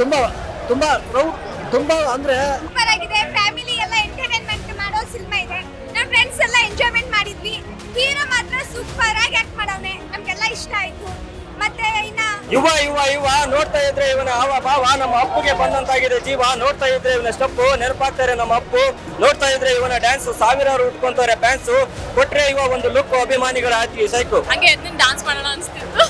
ತುಂಬಾ ತುಂಬಾ ಪ್ರೌಡ್ ತುಂಬಾ ಅಂದ್ರೆ ಸೂಪರ್ ಆಗಿದೆ. ಫ್ಯಾಮಿಲಿ ಎಲ್ಲ ಎಂಟರ್ಟೈನ್ಮೆಂಟ್ ಮಾಡೋ ಸಿನಿಮಾ ಇದೆ. ನಮ್ಮ ಫ್ರೆಂಡ್ಸ್ ಎಲ್ಲ ಎಂಜಾಯ್ಮೆಂಟ್ ಮಾಡಿದ್ವಿ. ಹೀರೋ ಮಾತ್ರ ಸೂಪರ್ ಆಗಿ ಆಕ್ಟ್ ಮಾಡವನೆ. ನಮ್ಗೆಲ್ಲ ಇಷ್ಟ ಆಯ್ತು. ಮತ್ತೆ ಇನ್ನ ಯುವ ಯುವ ಯುವ ನೋಡ್ತಾ ಇದ್ರೆ ಇವನ ಬಾ ಭಾವ ನಮ್ಮ ಅಪ್ಪುಗೆ ಬಂದಂತಾಗಿದೆ ಜೀವ. ನೋಡ್ತಾ ಇದ್ರೆ ಇವನ ಸ್ಟೆಪ್ ನೆನಪಾಗ್ತಾರೆ ನಮ್ಮ ಅಪ್ಪು. ನೋಡ್ತಾ ಇದ್ರೆ ಇವನ ಡ್ಯಾನ್ಸ್ ಸಾವಿರಾರು ಉಟ್ಕೊಂತಾರೆ ಫ್ಯಾನ್ಸ್ ಕೊಟ್ರೆ ಇವ ಒಂದು ಲುಕ್ ಅಭಿಮಾನಿಗಳ ಹಾಕಿ ಸೈಕು. ಹಂಗೆ ಎದ್ದು ಡಾನ್ಸ್ ಮಾಡೋಣ ಅನಿಸ್ತಿತ್ತು.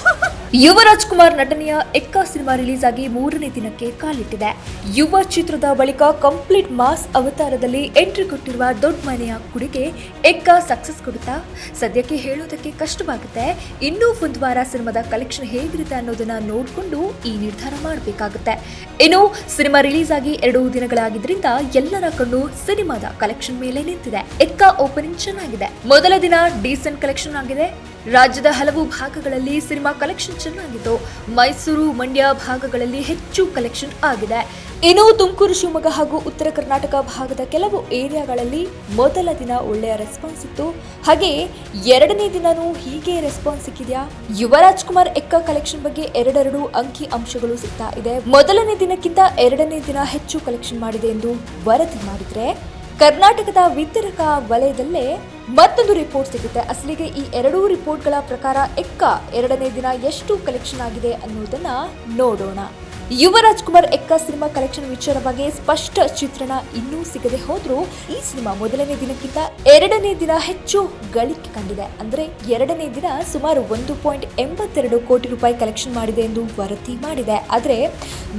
ಯುವರಾಜ್ ಕುಮಾರ್ ನಟನೆಯ ಎಕ್ಕ ಸಿನಿಮಾ ರಿಲೀಸ್ ಆಗಿ ಮೂರನೇ ದಿನಕ್ಕೆ ಕಾಲಿಟ್ಟಿದೆ. ಯುವ ಚಿತ್ರದ ಬಳಿಕ ಕಂಪ್ಲೀಟ್ ಮಾಸ್ ಅವತಾರದಲ್ಲಿ ಎಂಟ್ರಿ ಕೊಟ್ಟಿರುವ ದೊಡ್ಡ ಮನೆಯ ಕುಡಿಗೆ ಎಕ್ಕ ಸಕ್ಸಸ್ ಕೊಡುತ್ತಾ, ಸದ್ಯಕ್ಕೆ ಹೇಳೋದಕ್ಕೆ ಕಷ್ಟವಾಗುತ್ತೆ. ಇನ್ನೂ ಒಂದು ವಾರ ಸಿನಿಮಾದ ಕಲೆಕ್ಷನ್ ಹೇಗಿರುತ್ತೆ ಅನ್ನೋದನ್ನ ನೋಡಿಕೊಂಡು ಈ ನಿರ್ಧಾರ ಮಾಡಬೇಕಾಗುತ್ತೆ. ಇನ್ನು ಸಿನಿಮಾ ರಿಲೀಸ್ ಆಗಿ ಎರಡು ದಿನಗಳಾಗಿದ್ದರಿಂದ ಎಲ್ಲರ ಕಣ್ಣು ಸಿನಿಮಾದ ಕಲೆಕ್ಷನ್ ಮೇಲೆ ನಿಂತಿದೆ. ಎಕ್ಕ ಓಪನಿಂಗ್ ಚೆನ್ನಾಗಿದೆ. ಮೊದಲ ದಿನ ಡೀಸೆಂಟ್ ಕಲೆಕ್ಷನ್ ಆಗಿದೆ. ರಾಜ್ಯದ ಹಲವು ಭಾಗಗಳಲ್ಲಿ ಸಿನಿಮಾ ಕಲೆಕ್ಷನ್ ಚೆನ್ನಾಗಿತ್ತು ಮೈಸೂರು, ಮಂಡ್ಯ ಭಾಗಗಳಲ್ಲಿ ಹೆಚ್ಚು ಕಲೆಕ್ಷನ್ ಆಗಿದೆ. ಇನ್ನು ತುಮಕೂರು, ಶಿವಮೊಗ್ಗ ಹಾಗೂ ಉತ್ತರ ಕರ್ನಾಟಕ ಭಾಗದ ಕೆಲವು ಏರಿಯಾಗಳಲ್ಲಿ ಮೊದಲ ದಿನ ಒಳ್ಳೆಯ ರೆಸ್ಪಾನ್ಸ್ ಇತ್ತು. ಹಾಗೆ ಎರಡನೇ ದಿನನೂ ಹೀಗೆ ರೆಸ್ಪಾನ್ಸ್ ಸಿಕ್ಕಿದೆಯಾ? ಯುವರಾಜ್ ಕುಮಾರ್ ಎಕ್ಕ ಕಲೆಕ್ಷನ್ ಬಗ್ಗೆ ಎರಡೆರಡು ಅಂಕಿ ಅಂಶಗಳು ಸಿಗ್ತಾ ಇದೆ. ಮೊದಲನೇ ದಿನಕ್ಕಿಂತ ಎರಡನೇ ದಿನ ಹೆಚ್ಚು ಕಲೆಕ್ಷನ್ ಮಾಡಿದೆ ಎಂದು ವರದಿ ಮಾಡಿದ್ರೆ ಕರ್ನಾಟಕದ ವಿತರಕ ವಲಯದಲ್ಲೇ ಮತ್ತೊಂದು ರಿಪೋರ್ಟ್ ಸಿಗುತ್ತೆ. ಅಸಲಿಗೆ ಈ ಎರಡೂ ರಿಪೋರ್ಟ್ಗಳ ಪ್ರಕಾರ ಎಕ್ಕ ಎರಡನೇ ದಿನ ಎಷ್ಟು ಕಲೆಕ್ಷನ್ ಆಗಿದೆ ಅನ್ನೋದನ್ನ ನೋಡೋಣ. ಯುವರಾಜ್ ಕುಮಾರ್ ಎಕ್ಕ ಸಿನಿಮಾ ಕಲೆಕ್ಷನ್ ವಿಚಾರವಾಗಿ ಸ್ಪಷ್ಟ ಚಿತ್ರಣ ಇನ್ನೂ ಸಿಗದೆ ಹೋದ್ರೂ ಈ ಸಿನಿಮಾ ಮೊದಲನೇ ದಿನಕ್ಕಿಂತ ಎರಡನೇ ದಿನ ಹೆಚ್ಚು ಗಳಿಕೆ ಕಂಡಿದೆ. ಅಂದ್ರೆ ಎರಡನೇ ದಿನ ಸುಮಾರು ಒಂದು ಪಾಯಿಂಟ್ ಎಂಬತ್ತೆರಡು ಕೋಟಿ ರೂಪಾಯಿ ಕಲೆಕ್ಷನ್ ಮಾಡಿದೆ ಎಂದು ವರದಿ ಮಾಡಿದೆ. ಆದರೆ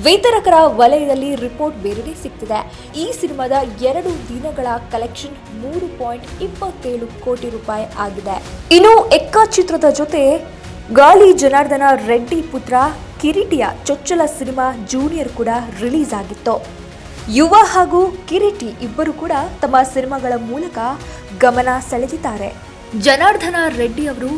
ವಿತರಕರ ವಲಯದಲ್ಲಿ ರಿಪೋರ್ಟ್ ಬೇರೆಯೇ ಸಿಗ್ತಿದೆ. ಈ ಸಿನಿಮಾದ ಎರಡು ದಿನಗಳ ಕಲೆಕ್ಷನ್ ಮೂರು ಪಾಯಿಂಟ್ ಇಪ್ಪತ್ತೇಳು ಕೋಟಿ ರೂಪಾಯಿ ಆಗಿದೆ. ಇನ್ನು ಎಕ್ಕ ಚಿತ್ರದ ಜೊತೆ ಗಾಳಿ ಜನಾರ್ದನ ರೆಡ್ಡಿ ಪುತ್ರ ಕಿರೀಟಿಯ ಚೊಚ್ಚಲ ಸಿನಿಮಾ ಜೂನಿಯರ್ ಕೂಡ ರಿಲೀಸ್ ಆಗಿತ್ತು. ಯುವ ಹಾಗೂ ಕಿರೀಟಿ ಇಬ್ಬರು ಕೂಡ ತಮ್ಮ ಸಿನಿಮಾಗಳ ಮೂಲಕ ಗಮನ ಸೆಳೆದಿದ್ದಾರೆ. ಜನಾರ್ದನ ರೆಡ್ಡಿ ಅವರು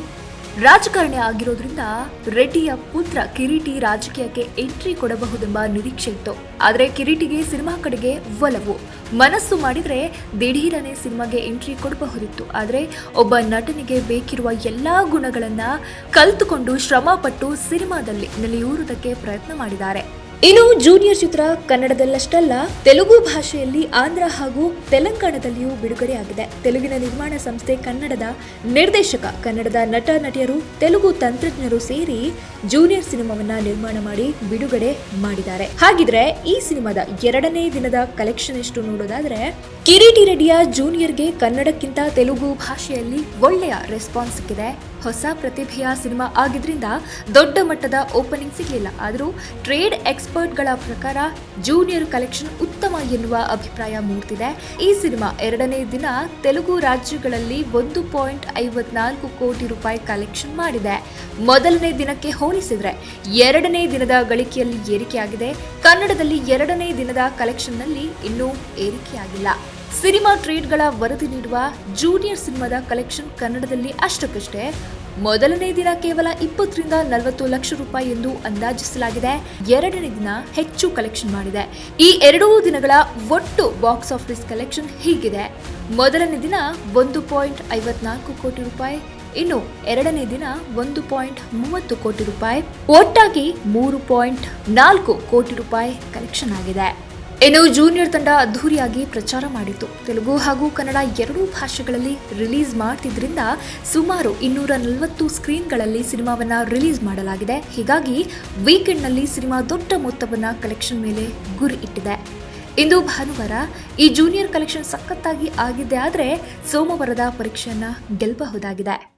ರಾಜಕಾರಣಿ ಆಗಿರೋದ್ರಿಂದ ರೆಡ್ಡಿಯ ಪುತ್ರ ಕಿರೀಟಿ ರಾಜಕೀಯಕ್ಕೆ ಎಂಟ್ರಿ ಕೊಡಬಹುದೆಂಬ ನಿರೀಕ್ಷೆ ಇತ್ತು. ಆದರೆ ಕಿರೀಟಿಗೆ ಸಿನಿಮಾ ಕಡೆಗೆ ಒಲವು. ಮನಸ್ಸು ಮಾಡಿದರೆ ದಿಢೀರನೆ ಸಿನಿಮಾಗೆ ಎಂಟ್ರಿ ಕೊಡಬಹುದಿತ್ತು. ಆದರೆ ಒಬ್ಬ ನಟನಿಗೆ ಬೇಕಿರುವ ಎಲ್ಲ ಗುಣಗಳನ್ನು ಕಲ್ತುಕೊಂಡು ಶ್ರಮಪಟ್ಟು ಸಿನಿಮಾದಲ್ಲಿ ನೆಲೆಯೂರುವುದಕ್ಕೆ ಪ್ರಯತ್ನ ಮಾಡಿದ್ದಾರೆ. ಇನ್ನು ಜೂನಿಯರ್ ಚಿತ್ರ ಕನ್ನಡದಲ್ಲಷ್ಟಲ್ಲ, ತೆಲುಗು ಭಾಷೆಯಲ್ಲಿ ಆಂಧ್ರ ಹಾಗೂ ತೆಲಂಗಾಣದಲ್ಲಿಯೂ ಬಿಡುಗಡೆಯಾಗಿದೆ. ತೆಲುಗಿನ ನಿರ್ಮಾಣ ಸಂಸ್ಥೆ ಕನ್ನಡದ ನಿರ್ದೇಶಕ, ಕನ್ನಡದ ನಟ, ನಟಿಯರು, ತೆಲುಗು ತಂತ್ರಜ್ಞರು ಸೇರಿ ಜೂನಿಯರ್ ಸಿನಿಮಾವನ್ನ ನಿರ್ಮಾಣ ಮಾಡಿ ಬಿಡುಗಡೆ ಮಾಡಿದ್ದಾರೆ. ಹಾಗಿದ್ರೆ ಈ ಸಿನಿಮಾದ ಎರಡನೇ ದಿನದ ಕಲೆಕ್ಷನ್ ಎಷ್ಟು ನೋಡೋದಾದ್ರೆ, ಕಿರೀಟಿ ರೆಡ್ಡಿಯ ಜೂನಿಯರ್ಗೆ ಕನ್ನಡಕ್ಕಿಂತ ತೆಲುಗು ಭಾಷೆಯಲ್ಲಿ ಒಳ್ಳೆಯ ರೆಸ್ಪಾನ್ಸ್ ಸಿಕ್ಕಿದೆ. ಹೊಸ ಪ್ರತಿಭೆಯ ಸಿನಿಮಾ ಆಗಿದ್ರಿಂದ ದೊಡ್ಡ ಮಟ್ಟದ ಓಪನಿಂಗ್ ಸಿಗಲಿಲ್ಲ. ಆದರೂ ಟ್ರೇಡ್ ಎಕ್ಸ್ಪರ್ಟ್ಗಳ ಪ್ರಕಾರ ಜೂನಿಯರ್ ಕಲೆಕ್ಷನ್ ಉತ್ತಮ ಎನ್ನುವ ಅಭಿಪ್ರಾಯ ಮೂಡ್ತಿದೆ. ಈ ಸಿನಿಮಾ ಎರಡನೇ ದಿನ ತೆಲುಗು ರಾಜ್ಯಗಳಲ್ಲಿ ಒಂದು ಪಾಯಿಂಟ್ ಐವತ್ನಾಲ್ಕು ಕೋಟಿ ರೂಪಾಯಿ ಕಲೆಕ್ಷನ್ ಮಾಡಿದೆ. ಮೊದಲನೇ ದಿನಕ್ಕೆ ಹೋಲಿಸಿದ್ರೆ ಎರಡನೇ ದಿನದ ಗಳಿಕೆಯಲ್ಲಿ ಏರಿಕೆಯಾಗಿದೆ. ಕನ್ನಡದಲ್ಲಿ ಎರಡನೇ ದಿನದ ಕಲೆಕ್ಷನ್ನಲ್ಲಿ ಇನ್ನೂ ಏರಿಕೆಯಾಗಿಲ್ಲ. ಸಿನಿಮಾ ಟ್ರೇಡ್ಗಳ ವರದಿ ನೀಡುವ ಜೂನಿಯರ್ ಸಿನಿಮಾದ ಕಲೆಕ್ಷನ್ ಕನ್ನಡದಲ್ಲಿ ಅಷ್ಟಕ್ಕಷ್ಟೇ ಮೊದಲನೇ ದಿನ ಕೇವಲ ಇಪ್ಪತ್ತರಿಂದ ನಲವತ್ತು ಲಕ್ಷ ರೂಪಾಯಿ ಎಂದು ಅಂದಾಜಿಸಲಾಗಿದೆ. ಎರಡನೇ ದಿನ ಹೆಚ್ಚು ಕಲೆಕ್ಷನ್ ಮಾಡಿದೆ. ಈ ಎರಡೂ ದಿನಗಳ ಒಟ್ಟು ಬಾಕ್ಸ್ ಆಫೀಸ್ ಕಲೆಕ್ಷನ್ ಹೀಗಿದೆ. ಮೊದಲನೇ ದಿನ ಒಂದು ಪಾಯಿಂಟ್ ಐವತ್ನಾಲ್ಕು ಕೋಟಿ ರೂಪಾಯಿ, ಇನ್ನು ಎರಡನೇ ದಿನ ಒಂದು ಪಾಯಿಂಟ್ ಮೂವತ್ತು ಕೋಟಿ ರೂಪಾಯಿ. ಒಟ್ಟಾಗಿ ಮೂರು ಪಾಯಿಂಟ್ ನಾಲ್ಕು ಕೋಟಿ ರೂಪಾಯಿ ಕಲೆಕ್ಷನ್ ಆಗಿದೆ. ಇನ್ನು ಜೂನಿಯರ್ ತಂಡ ಅದ್ಧೂರಿಯಾಗಿ ಪ್ರಚಾರ ಮಾಡಿತು. ತೆಲುಗು ಹಾಗೂ ಕನ್ನಡ ಎರಡೂ ಭಾಷೆಗಳಲ್ಲಿ ರಿಲೀಸ್ ಮಾಡ್ತಿದ್ರಿಂದ ಸುಮಾರು ಇನ್ನೂರ ನಲವತ್ತು ಸ್ಕ್ರೀನ್ಗಳಲ್ಲಿ ಸಿನಿಮಾವನ್ನ ರಿಲೀಸ್ ಮಾಡಲಾಗಿದೆ. ಹೀಗಾಗಿ ವೀಕೆಂಡ್ನಲ್ಲಿ ಸಿನಿಮಾ ದೊಡ್ಡ ಮೊತ್ತವನ್ನ ಕಲೆಕ್ಷನ್ ಮೇಲೆ ಗುರಿ ಇಟ್ಟಿದೆ. ಇಂದು ಭಾನುವಾರ ಈ ಜೂನಿಯರ್ ಕಲೆಕ್ಷನ್ ಸಖತ್ತಾಗಿ ಆಗಿದೆ ಆದರೆ ಸೋಮವಾರದ ಪರೀಕ್ಷೆಯನ್ನು ಗೆಲ್ಲಬಹುದಾಗಿದೆ